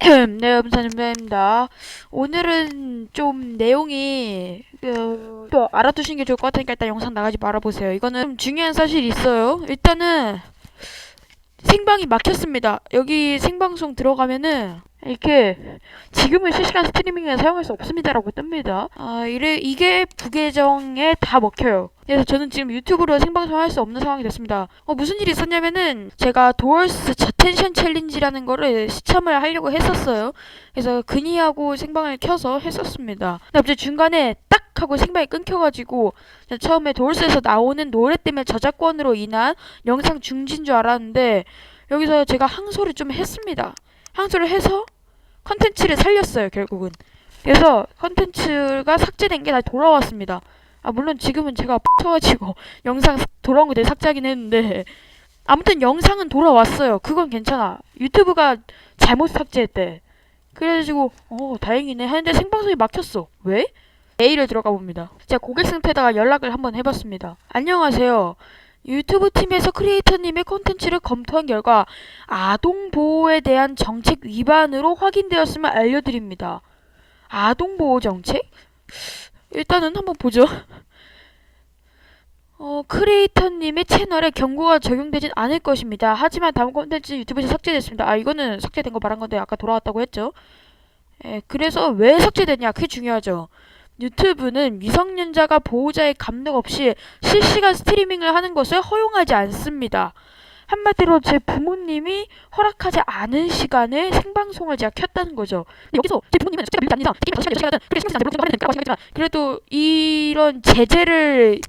네, 염산입니다. 오늘은 좀 내용이 그, 또 알아두시는 게 좋을 것 같으니까 일단 영상 나가지 말아보세요. 이거는 좀 중요한 사실이 있어요. 일단은 생방이 막혔습니다. 여기 생방송 들어가면은 이렇게 지금은 실시간 스트리밍에 사용할 수 없습니다라고 뜹니다. 아, 이래 이게 부계정에 다 먹혀요. 그래서 저는 지금 유튜브로 생방송 할 수 없는 상황이 됐습니다. 어, 무슨 일이 있었냐면은 제가 도어스 저텐션 챌린지라는 거를 시참을 하려고 했었어요. 그래서 근이하고 생방을 켜서 했었습니다. 근데 갑자기 중간에 딱 하고 생방이 끊겨가지고 처음에 도어스에서 나오는 노래 때문에 저작권으로 인한 영상 중지인 줄 알았는데 여기서 제가 항소를 좀 했습니다. 항소를 해서 컨텐츠를 살렸어요 결국은. 그래서 컨텐츠가 삭제된 게 다시 돌아왔습니다. 아 물론 지금은 제가 쳐가지고 영상 돌아온 거 되게 삭제하긴 했는데 아무튼 영상은 돌아왔어요. 그건 괜찮아. 유튜브가 잘못 삭제했대. 그래가지고 어 다행이네 하는데 생방송이 막혔어. 왜? 메일을 들어가 봅니다. 제가 고객 상태에다가 연락을 한번 해봤습니다. 안녕하세요. 유튜브 팀에서 크리에이터님의 콘텐츠를 검토한 결과 아동 보호에 대한 정책 위반으로 확인되었음을 알려드립니다. 아동 보호 정책? 일단은 한번 보죠. 어, 크리에이터님의 채널에 경고가 적용되진 않을 것입니다. 하지만 다음 콘텐츠 유튜브에서 삭제됐습니다. 아, 이거는 삭제된 거 말한 건데 아까 돌아왔다고 했죠. 예, 그래서 왜 삭제됐냐? 그게 중요하죠. 유튜브는 미성년자가 보호자의 감독 없이 실시간 스트리밍을 하는 것을 허용하지 않습니다. 한마디로 제 부모님이 허락하지 않은 시간에 생방송을 제가 켰다는 거죠. 여기서 제 부모님은 하는 거라고 생각하지만 그래도 이런 제재를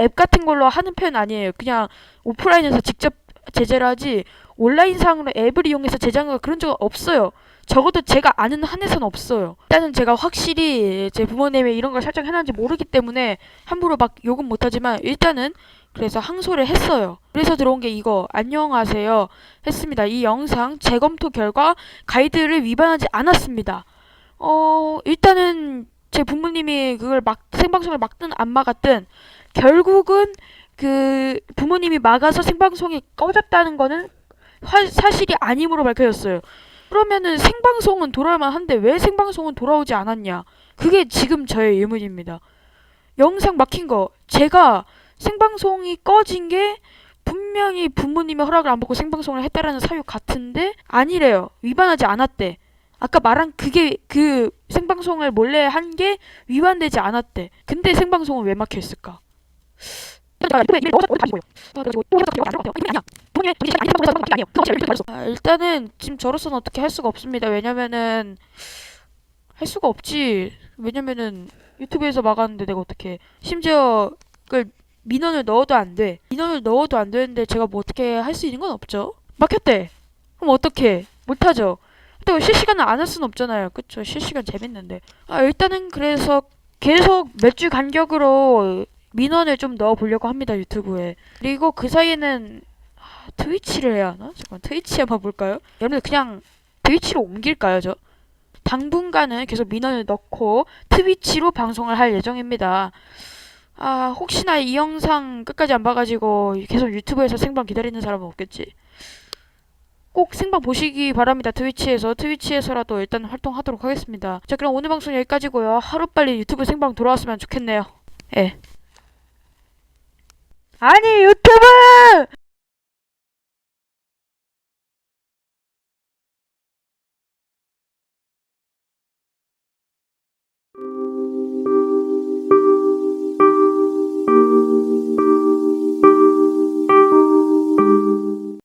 앱 같은 걸로 하는 편은 아니에요. 그냥 오프라인에서 직접 제재를 하지 온라인상으로 앱을 이용해서 제재한 거 그런 적 없어요. 적어도 제가 아는 한에선 없어요. 일단은 제가 확실히 제 부모님이 이런 걸 설정해놨는지 모르기 때문에 함부로 막 욕은 못하지만 일단은 그래서 항소를 했어요. 그래서 들어온 게 이거 안녕하세요 했습니다. 이 영상 재검토 결과 가이드를 위반하지 않았습니다. 어 일단은 제 부모님이 그걸 막 생방송을 막든 안 막았든 결국은 그 부모님이 막아서 생방송이 꺼졌다는 거는 화- 사실이 아님으로 밝혀졌어요. 그러면은 생방송은 돌아올만 한데 왜 생방송은 돌아오지 않았냐? 그게 지금 저의 의문입니다. 영상 막힌 거 제가 생방송이 꺼진 게 분명히 부모님의 허락을 안 받고 생방송을 했다라는 사유 같은데 아니래요. 위반하지 않았대. 아까 말한 그게 그 생방송을 몰래 한 게 위반되지 않았대. 근데 생방송은 왜 막혀 있을까? 아, 일단은 지금 저로서는 어떻게 할 수가 없습니다. 왜냐면은 할 수가 없지. 왜냐면은 유튜브에서 막았는데 내가 어떻게 심지어 그 민원을 넣어도 안 돼. 민원을 넣어도 안 되는데 제가 뭐 어떻게 할 수 있는 건 없죠. 막혔대. 그럼 어떻게? 못 하죠. 또 실시간을 안 할 수는 없잖아요. 그쵸? 실시간 재밌는데. 아 일단은 그래서 계속 몇 주 간격으로 민원을 좀 넣어 보려고 합니다 유튜브에. 그리고 그 사이에는 아, 트위치를 해야 하나? 잠깐 트위치 한번 볼까요? 여러분들 그냥 트위치로 옮길까요 저? 당분간은 계속 민원을 넣고 트위치로 방송을 할 예정입니다. 아 혹시나 이 영상 끝까지 안 봐가지고 계속 유튜브에서 생방 기다리는 사람은 없겠지? 꼭 생방 보시기 바랍니다. 트위치에서 트위치에서라도 일단 활동하도록 하겠습니다. 자 그럼 오늘 방송 여기까지고요. 하루빨리 유튜브 생방 돌아왔으면 좋겠네요. 예. 아니 유튜브